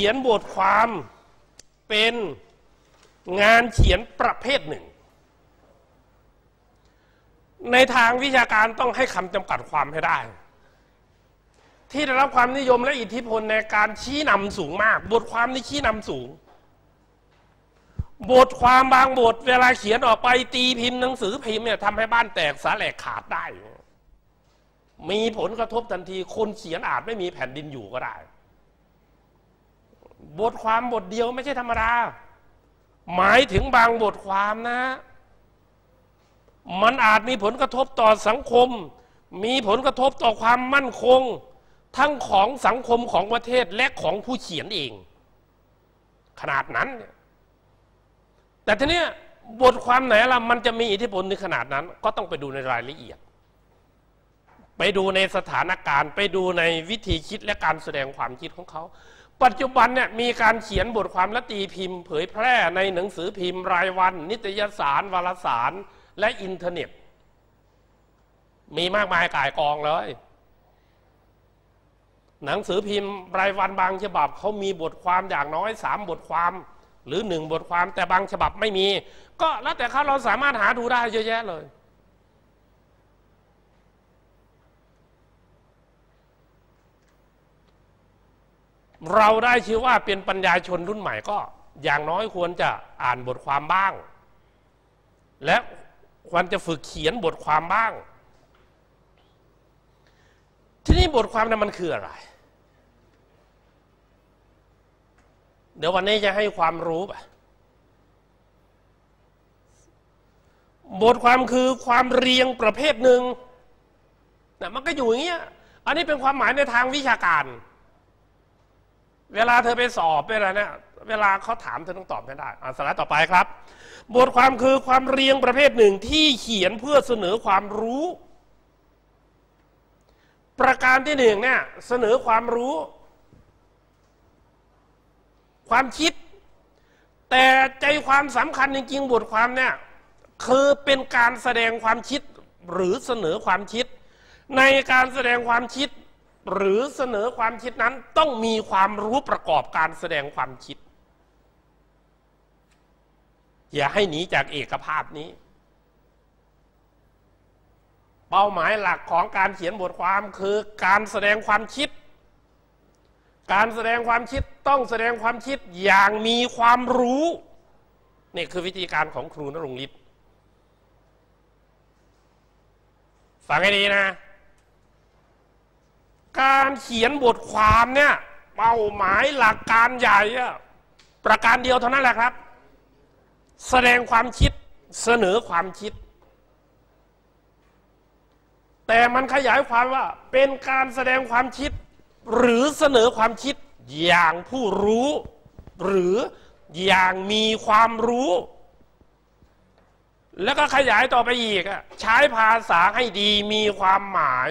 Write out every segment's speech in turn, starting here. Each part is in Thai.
ขียนบทความเป็นงานเขียนประเภทหนึ่ง ในทางวิชาการต้องให้คำจำกัดความให้ได้ ที่ได้รับความนิยมและอิทธิพลในการชี้นำสูงมาก บทความนี้ชี้นำสูง บทความบางบทเวลาเขียนออกไปตีพิมพ์หนังสือพิมพ์เนี่ยทำให้บ้านแตกสาแหลกขาดได้ มีผลกระทบทันทีคนเขียนอาจไม่มีแผ่นดินอยู่ก็ได้ บทความบทเดียวไม่ใช่ธรรมดา หมายถึงบางบทความนะ มันอาจมีผลกระทบต่อสังคม มีผลกระทบต่อความมั่นคง ทั้งของสังคมของประเทศและของผู้เขียนเอง ขนาดนั้น แต่ทีนี้บทความไหนล่ะมันจะมีอิทธิพลในขนาดนั้น ก็ต้องไปดูในรายละเอียด ไปดูในสถานการณ์ ไปดูในวิธีคิดและการแสดงความคิดของเขา ปัจจุบันเนี่ยมีการเขียนบทความและตีพิมพ์ เผยแพร่ในหนังสือพิมพ์ รายวัน นิตยสาร วารสาร และอินเทอร์เน็ต มีมากมายก่ายกองเลย หนังสือพิมพ์ รายวันบางฉบับเขามีบทความอย่างน้อยสามบทความหรือหนึ่งบทความแต่บางฉบับไม่มี ก็แล้วแต่เขาเราสามารถหาดูได้เยอะแยะเลย เราได้ชื่อว่าเป็นปัญญาชนรุ่นใหม่ก็ อย่างน้อยควรจะอ่านบทความบ้าง และควรจะฝึกเขียนบทความบ้าง ที่นี่บทความนั้นมันคืออะไร เดี๋ยววันนี้จะให้ความรู้ไปบทความคือความเรียงประเภทหนึ่งนะมันก็อยู่อย่างเงี้ย อันนี้เป็นความหมายในทางวิชาการ เวลาเธอไปสอบไปอะไรเนี่ยเวลาเขาถามเธอต้องตอบให้ได้อ่าสไลด์ต่อไปครับ บทความคือความเรียงประเภทหนึ่งที่เขียนเพื่อเสนอความรู้ ประการที่หนึ่งเนี่ยเสนอความรู้ ความคิด แต่ใจความสำคัญจริงๆบทความเนี่ยคือเป็นการแสดงความคิดหรือเสนอความคิด ในการแสดงความคิด หรือเสนอความคิดนั้นต้องมีความรู้ประกอบการแสดงความคิด อย่าให้หนีจากเอกภาพนี้ เป้าหมายหลักของการเขียนบทความคือการแสดงความคิด การแสดงความคิดต้องแสดงความคิดอย่างมีความรู้นี่คือวิธีการของครูนรงฤทธิ์ฟังให้ดีนะ การเขียนบทความเนี่ยเป้าหมายหลักการใหญ่ประการเดียวเท่านั้นแหละครับ แสดงความคิดเสนอความคิด แต่มันขยายความว่าเป็นการแสดงความคิด หรือเสนอความคิดอย่างผู้รู้ หรืออย่างมีความรู้ แล้วก็ขยายต่อไปอีกใช้ภาษาให้ดีมีความหมาย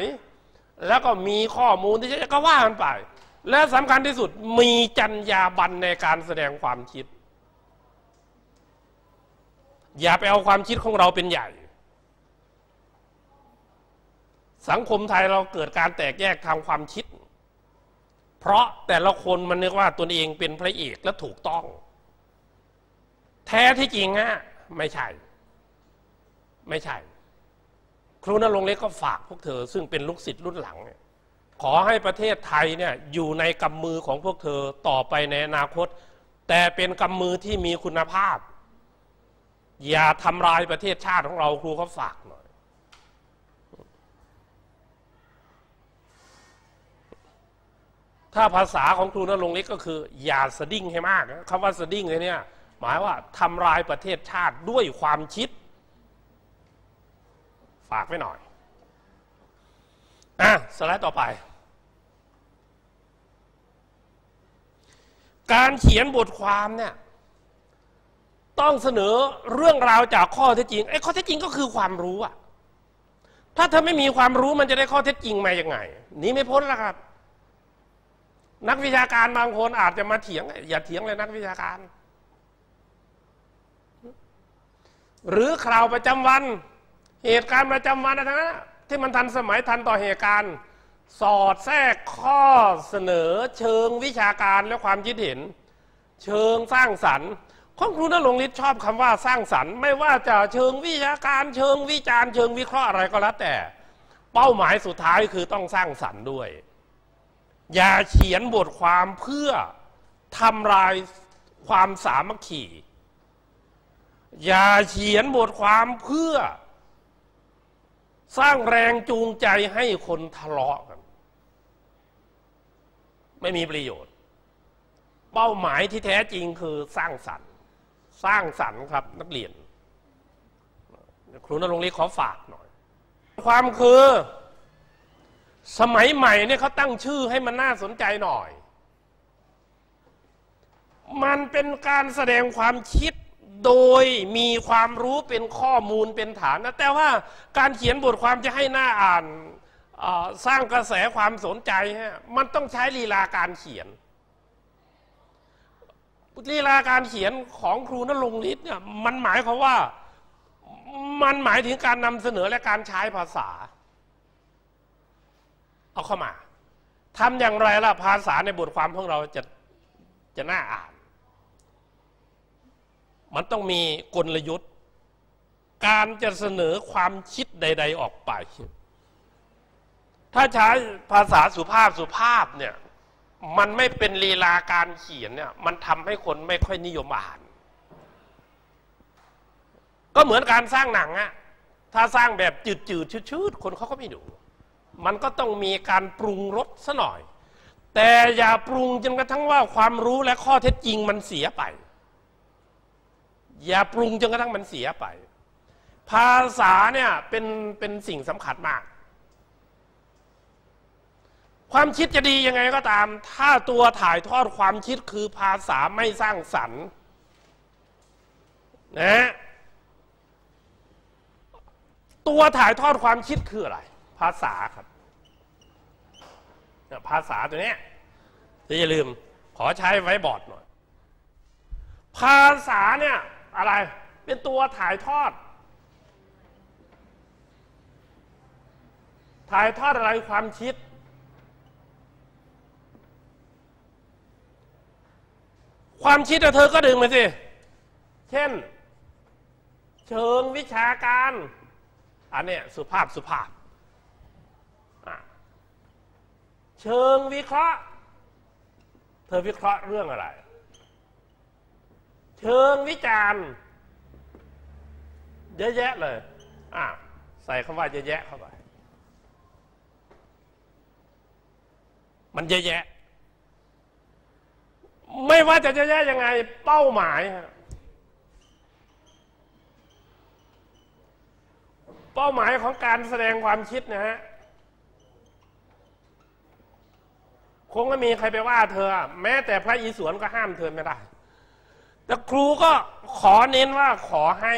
แล้วก็มีข้อมูลที่จะก็ว่ากันไป และสำคัญที่สุดมีจัญญาบันในการแสดงความคิด อย่าไปเอาความคิดของเราเป็นใหญ่ สังคมไทยเราเกิดการแตกแยกทางความคิด เพราะแต่ละคนมันนึกว่าตนเองเป็นพระเอกและถูกต้อง แท้ที่จริงฮะไม่ใช่ ไม่ใช่ รูนรงเล็กก็ฝากพวกเธอ ซึ่งเป็นลูกศิษย์รุ่นหลัง ขอให้ประเทศไทยเนี่ยอยู่ในกำมือของพวกเธอต่อไปในอนาคต แต่เป็นกำมือที่มีคุณภาพ อย่าทำลายประเทศชาติของเราครูเขาฝากหน่อยถ้าภาษาของครูนรงเล็กก็คือ อย่าสะดิ้งให้มากคำว่าสะดิ้งเลยเนี่ยหมายว่าทำลายประเทศชาติด้วยความคิด ฝากไว้หน่อยอะสไลด์ต่อไป การเขียนบทความเนี่ยต้องเสนอเรื่องราวจากข้อเท็จจริงไอ้ข้อเท็จจริงก็คือความรู้อะถ้าเธอไม่มีความรู้มันจะได้ข้อเท็จจริงมาอย่างไงนี้ไม่พ้นแล้วครับ นักวิชาการบางคนอาจจะมาเถียง อย่าเถียงเลยนักวิชาการ หรือข่าวประจำวัน เหตุการณ์ประจำวันนะที่มันทันสมัยทันต่อเหตุการณ์ สอดแทรกข้อเสนอเชิงวิชาการและความคิดเห็น เชิงสร้างสรรค์ของครูนรงฤทธิ์ชอบคำว่าสร้างสรรค์ ไม่ว่าจะเชิงวิชาการเชิงวิจารณ์เชิงวิเคราะห์อะไรก็แล้วแต่ เป้าหมายสุดท้ายคือต้องสร้างสรรค์ด้วย อย่าเขียนบทความเพื่อทำลายความสามัคคีอย่าเขียนบทความเพื่อ สร้างแรงจูงใจให้คนทะเลาะกัน ไม่มีประโยชน์ เป้าหมายที่แท้จริงคือสร้างสรรค์สร้างสรรค์ครับ นักเรียน ครูนรงค์ฤทธิ์ขอฝากหน่อย ความคือ สมัยใหม่เนี่ยเขาตั้งชื่อให้มันน่าสนใจหน่อย มันเป็นการแสดงความคิด โดยมีความรู้เป็นข้อมูลเป็นฐานนะแต่ว่าการเขียนบทความจะให้หน้าอ่านสร้างกระแสความสนใจฮะมันต้องใช้ลีลาการเขียนลีลาการเขียนของครูนรงฤทธิ์เนี่ยมันหมายความว่ามันหมายถึงการนำเสนอและการใช้ภาษา เอาเข้ามาทำอย่างไรล่ะภาษาในบทความของเราจะจะน่าอ่าน มันต้องมีกลยุทธ์ การจะเสนอความคิดใด ๆ ออกไป ถ้าใช้ภาษาสุภาพสุภาพเนี่ย มันไม่เป็นลีลาการเขียนเนี่ย มันทำให้คนไม่ค่อยนิยมอ่าน ก็เหมือนการสร้างหนังอะถ้าสร้างแบบจืดๆชืดๆคนเขาก็ไม่ดูมันก็ต้องมีการปรุงรสซะหน่อย แต่อย่าปรุงจนกระทั่งว่าความรู้และข้อเท็จจริงมันเสียไป อย่าปรุงจนกระทั่งมันเสียไป ภาษาเนี่ยเป็นเป็นสิ่งสำคัญมาก ความคิดจะดียังไงก็ตาม ถ้าตัวถ่ายทอดความคิดคือภาษาไม่สร้างสรรค์นะตัวถ่ายทอดความคิดคืออะไร ภาษาครับภาษาตัวนี้อย่าลืมขอใช้ไว้บอร์ดหน่อย ภาษาเนี่ย อะไร เป็นตัวถ่ายทอด ถ่ายทอดอะไรความคิด ความคิดอเธอก็ดึงมาสิ เช่น เชิงวิชาการ อันนี้สุภาพสุภาพ เชิงวิเคราะห์ เธอวิเคราะห์เรื่องอะไร เชิงวิจารณ์เยอะแยะเลยอะใส่คำว่าเยอะแยะเข้าไป มันเยอะแยะ ไม่ว่าจะเยอะแยะยังไง เป้าหมายเป้าหมายของการแสดงความคิดนะฮะคงไม่มีใครไปว่าเธอ แม้แต่พระอีสวนก็ห้ามเธอไม่ได้ แต่ครูก็ขอเน้นว่าขอให้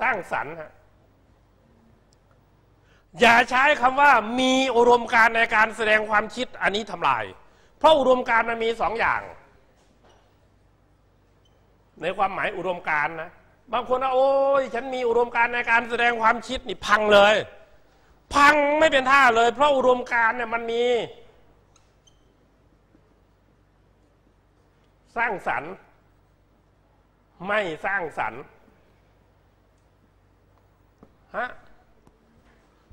สร้างสรรค์ฮะอย่าใช้คำว่ามีอุดมการในการแสดงความคิดอันนี้ทำลาย เพราะอุดมการมันมีสองอย่าง ในความหมายอุดมการนะ บางคนนะโอ้ยฉันมีอุดมการในการแสดงความคิดนี่พังเลย พังไม่เป็นท่าเลย เพราะอุดมการเนี่ยมันมี สร้างสรรค์ ไม่สร้างสรรค์ฮะ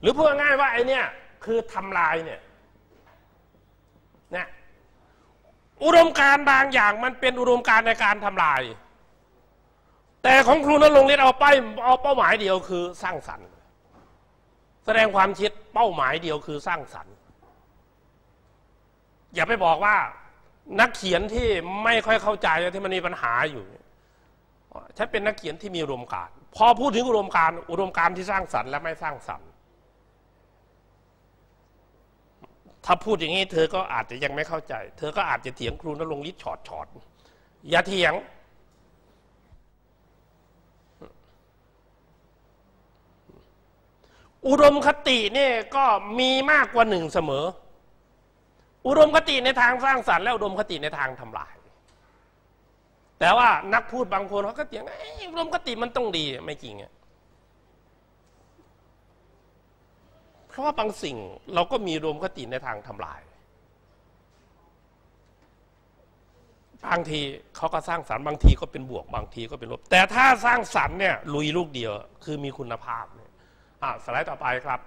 หรือพูดง่ายว่าไอเนี่ยคือทำลายเนี่ยเนี่ยอุดมการณ์บางอย่างมันเป็นอุดมการณ์ในการทำลาย แต่ของครูนรงค์ฤทธิ์เอาไปเอาเป้าหมายเดียวคือสร้างสรรค์ แสดงความคิดเป้าหมายเดียวคือสร้างสรรค์ อย่าไปบอกว่า นักเขียนที่ไม่ค่อยเข้าใจที่มันมีปัญหาอยู่ฉันเป็นนักเขียนที่มีอุดมการพอพูดถึงอุดมการอุดมการที่สร้างสรรค์และไม่สร้างสรรค์ ถ้าพูดอย่างนี้ เธอก็อาจจะยังไม่เข้าใจ เธอก็อาจจะเถียงครูนรงฤทธิ์ชอดชอดอย่าเถียง อุดมคติเนี่ยก็มีมากกว่าหนึ่งเสมอ อุดมคติในทางสร้างสรรค์และอุดมคติในทางทำลาย แต่ว่านักพูดบางคนเขาก็เถียงไอ้อุดมคติมันต้องดีไม่จริงอะราะว่าบางสิ่งเราก็มีรวมคติในทางทำลายบางทีเขาก็สร้างสรรค์บางทีก็เป็นบวกบางทีก็เป็นลบ แต่ถ้าสร้างสรรค์เนี่ยลุยลูกเดียว คือมีคุณภาพเนี่ยอะสไลด์ต่อไปครับ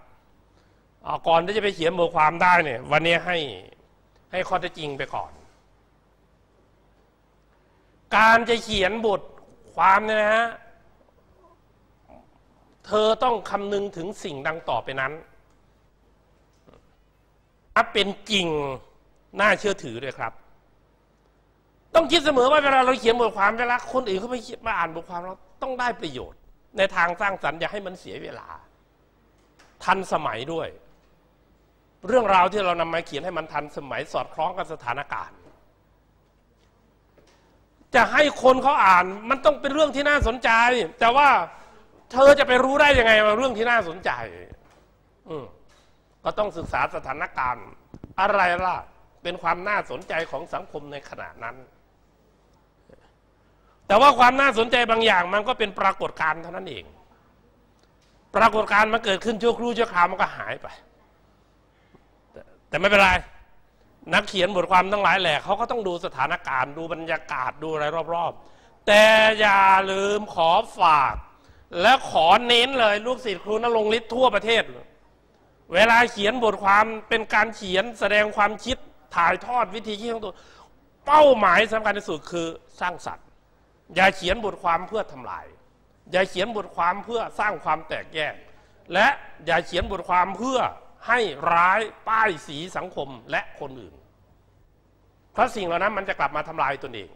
อะก่อนที่จะไปเขียนบทความได้เนี่ย วันนี้ให้ ให้ข้อเท็จจริงไปก่อน การจะเขียนบทความเนี่ยนะฮะ เธอต้องคำนึงถึงสิ่งดังต่อไปนั้นถ้าเป็นจริงน่าเชื่อถือด้วยครับ ต้องคิดเสมอว่าเวลาเราเขียนบทความเวลาคนอื่นเขาไปมาอ่านบทความเราต้องได้ประโยชน์ ในทางสร้างสรรค์อย่าให้มันเสียเวลา ทันสมัยด้วย เรื่องราวที่เรานำมาเขียนให้มันทันสมัยสอดคล้องกับสถานการณ์ จะให้คนเขาอ่านมันต้องเป็นเรื่องที่น่าสนใจ แต่ว่าเธอจะไปรู้ได้ยังไงว่าเรื่องที่น่าสนใจ อืก็ต้องศึกษาสถานการณ์ อะไรล่ะ เป็นความน่าสนใจของสังคมในขณะนั้น แต่ว่าความน่าสนใจบางอย่างมันก็เป็นปรากฏการณ์เท่านั้นเอง ปรากฏการณ์มันเกิดขึ้นชั่วครู่ชั่วคราวมันก็หายไป แต่ไม่เป็นไร นักเขียนบทความทั้งหลายแหละเขาก็ต้องดูสถานการณ์ดูบรรยากาศดูอะไรรอบๆ แต่อย่าลืมขอฝาก และขอเน้นเลยลูกศิษย์ครูนรงฤทธิ์ทั่วประเทศ เวลาเขียนบทความเป็นการเขียนแสดงความคิดถ่ายทอดวิธีคิดของตัว เป้าหมายสำคัญที่สุดคือสร้างสรรค์อย่าเขียนบทความเพื่อทำลาย อย่าเขียนบทความเพื่อสร้างความแตกแยก และอย่าเขียนบทความเพื่อ ให้ร้ายป้ายสีสังคมและคนอื่น เพราะสิ่งเหล่านั้นมันจะกลับมาทำลายตนเอง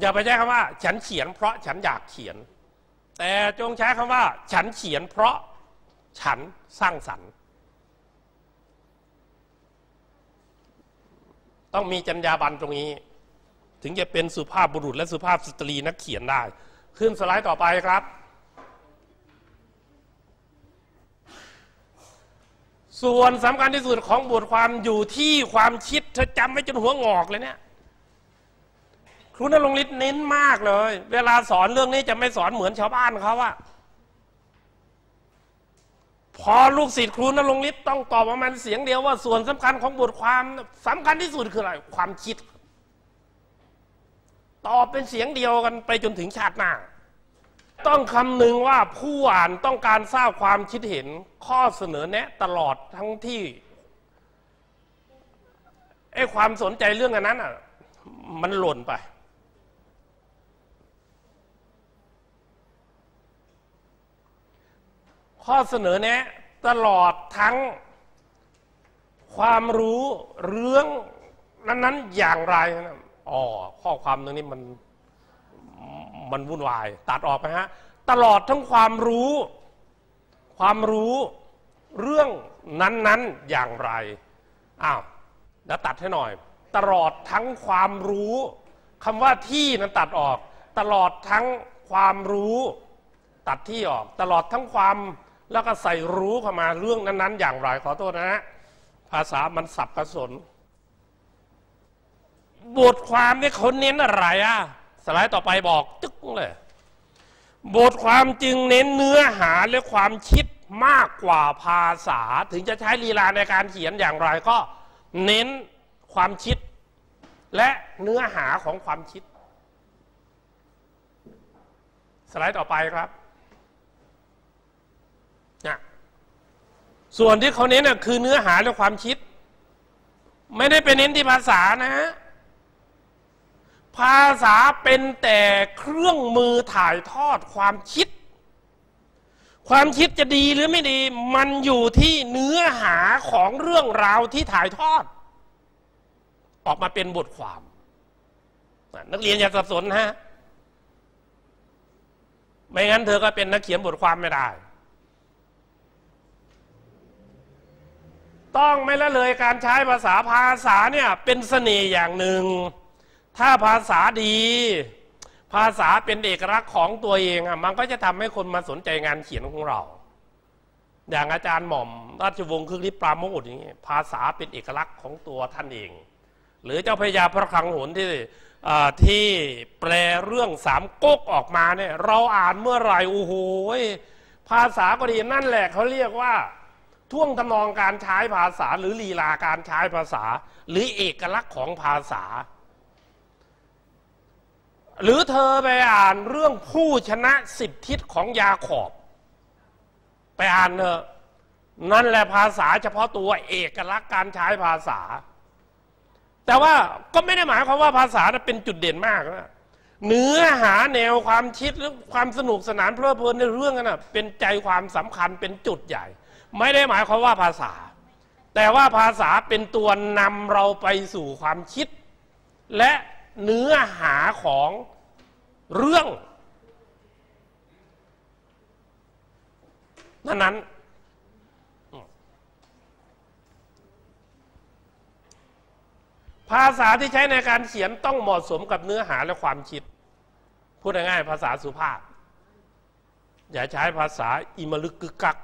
อย่าไปใช้คำว่า ฉันเขียนเพราะฉันอยากเขียน แต่จงใช้คำว่า ฉันเขียนเพราะฉันสร้างสรรค์ ต้องมีจรรยาบรรณตรงนี้ ถึงจะเป็นสุภาพบุรุษและสุภาพสตรีนักเขียนได้ ขึ้นสไลด์ต่อไปครับ ส่วนสำคัญที่สุดของบทความอยู่ที่ความคิด เธอจำไว้จนหัวงอกเลยเนี่ย ครูนรงฤทธิ์เน้นมากเลย เวลาสอนเรื่องนี้จะไม่สอนเหมือนชาวบ้านเขาอะพอลูกศิษย์ครูนรงฤทธิ์ต้องตอบประมาณเสียงเดียวว่า ส่วนสำคัญของบทความสำคัญที่สุดคืออะไร ความคิด ตอบเป็นเสียงเดียวกันไปจนถึงชาติหน้า ต้องคำนึงว่าผู้อ่านต้องการทราบความคิดเห็นข้อเสนอแนะตลอดทั้งที่ไอ้ความสนใจเรื่องอันนั้นอะ มันหล่นไป ข้อเสนอแนะตลอดทั้งความรู้เรื่องนั้นๆอย่างไรนะอ๋อข้อความตรงนี้มัน มันวุ่นวาย ตัดออกไปฮะ ตลอดทั้งความรู้ ความรู้เรื่องนั้นๆอย่างไร อ้าวแล้วตัดให้หน่อย ตลอดทั้งความรู้คำว่าที่นั้นตัดออก ตลอดทั้งความรู้ ตัดที่ออก ตลอดทั้งความแล้วก็ใส่รู้เข้ามาเรื่องนั้น ๆ อย่างไร ขอโทษนะฮะภาษามันสับกระสนบทความนี่เขาเน้นอะไรอะ สไลด์ต่อไปบอกจึ๊กเลยบทความจึงเน้นเนื้อหาและความคิดมากกว่าภาษา ถึงจะใช้ลีลาในการเขียนอย่างไรก็เน้นความคิด และเนื้อหาของความคิด สไลด์ต่อไปครับนะส่วนที่เขาเน้นน่ะคือเนื้อหาและความคิด ไม่ได้ไปเน้นที่ภาษานะฮะ ภาษาเป็นแต่เครื่องมือถ่ายทอดความคิด ความคิดจะดีหรือไม่ดี มันอยู่ที่เนื้อหาของเรื่องราวที่ถ่ายทอด ออกมาเป็นบทความ นักเรียนอย่าสับสนฮะ ไม่งั้นเธอก็เป็นนักเขียนบทความไม่ได้ ต้องไม่ละเลยการใช้ภาษาภาษาเนี่ยเป็นเสน่ห์อย่างหนึ่ง ถ้าภาษาดี ภาษาเป็นเอกลักษณ์ของตัวเองอะมันก็จะทำให้คนมาสนใจงานเขียนของเรา อย่างอาจารย์หม่อม ราชวงศ์คึกฤทธิ์ปราโมทอย่างนี้ภาษาเป็นเอกลักษณ์ของตัวท่านเอง หรือเจ้าพญาพระคลังโหนที่ที่แปลเรื่องสามก๊กออกมาเนี่ย เราอ่านเมื่อไหร่โอ้โหภาษาก็ดีนั่นแหละเขาเรียกว่าท่วงทำนองการใช้ภาษาหรือลีลาการใช้ภาษา หรือเอกลักษณ์ของภาษา หรือเธอไปอ่านเรื่องผู้ชนะสิบทิศของยาขอบ ไปอ่านเถอะนั่นแหละภาษาเฉพาะตัวเอกลักษณ์การใช้ภาษา แต่ว่าก็ไม่ได้หมายความว่าภาษาเป็นจุดเด่นมากนะเนื้อหาแนวความคิดหรือความสนุกสนานเพลิดเพลินในเรื่องนั้นนะเป็นใจความสำคัญเป็นจุดใหญ่ ไม่ได้หมายความว่าภาษา แต่ว่าภาษาเป็นตัวนำเราไปสู่ความคิด และ เนื้อหาของเรื่องนั้นๆภาษาที่ใช้ในการเขียนต้องเหมาะสมกับเนื้อหาและความคิด พูดง่ายๆภาษาสุภาพ อย่าใช้ภาษาอิมลึกกึกกัก